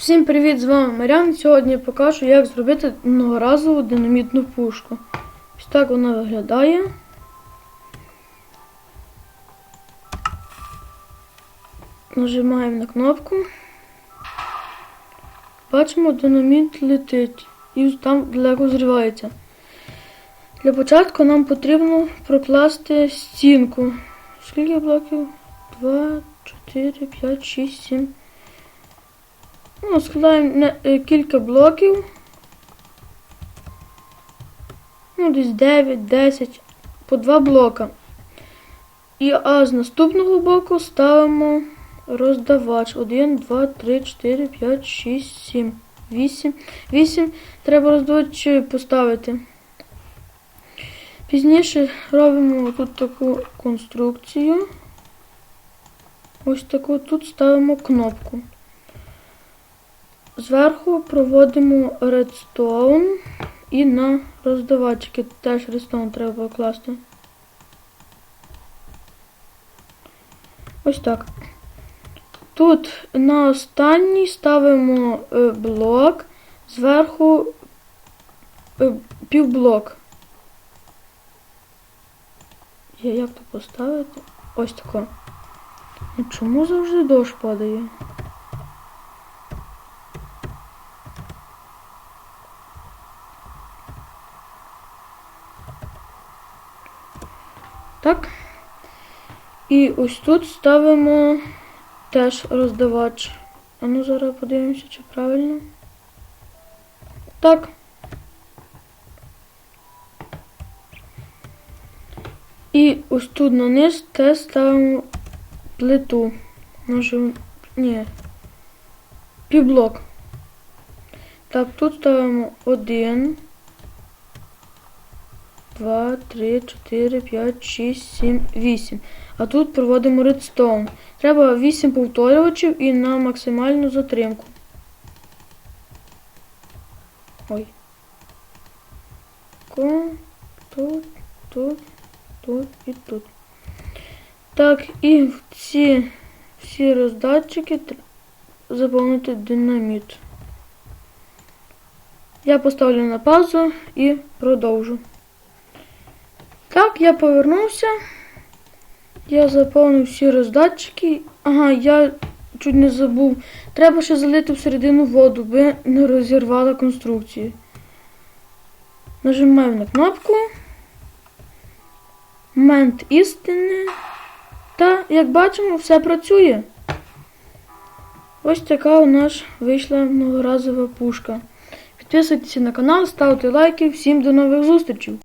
Всім привіт, з вами Марян. Сьогодні я покажу, як зробити многоразову динамітну пушку. Ось так вона виглядає. Нажимаємо на кнопку. Бачимо, динаміт летить і там далеко зривається. Для початку нам потрібно прокласти стінку. Скільки блоків? 2, 4, 5, 6, 7. Ну, складаємо е, кілька блоків. Ну, десь 9, 10, по 2 блока. І а з наступного боку ставимо роздавач. 1, 2, 3, 4, 5, 6, 7, 8. 8 треба роздавач поставити. Пізніше робимо тут таку конструкцію. Ось таку тут ставимо кнопку. Зверху проводимо редстоун і на роздавачки теж редстоун треба покласти. Ось так. Тут на останній ставимо е, блок, зверху е, півблок. Як то поставити? Ось тако. Ну чому завжди дощ падає? Так. І ось тут ставимо теж роздавач. А ну зараз подивимося, чи правильно. Так. І ось тут на низ теж ставимо плиту. Може, ні. Півблок. Так, тут ставимо один. 2, 3, 4, 5, 6, 7, 8. А тут проводимо редстоун. Треба 8 повторювачів і на максимальну затримку. Ой. Тут, тут, тут і тут. Так, і в ці всі роздатчики заповнити динаміт. Я поставлю на паузу і продовжу. Так, я повернувся. Я заповнив всі роздатчики. Ага, я чуть не забув. Треба ще залити всередину воду, би не розірвала конструкцію. Нажимаємо на кнопку. Момент істини. Та, як бачимо, все працює. Ось така у нас вийшла многоразова пушка. Підписуйтесь на канал, ставте лайки. Всім до нових зустрічей!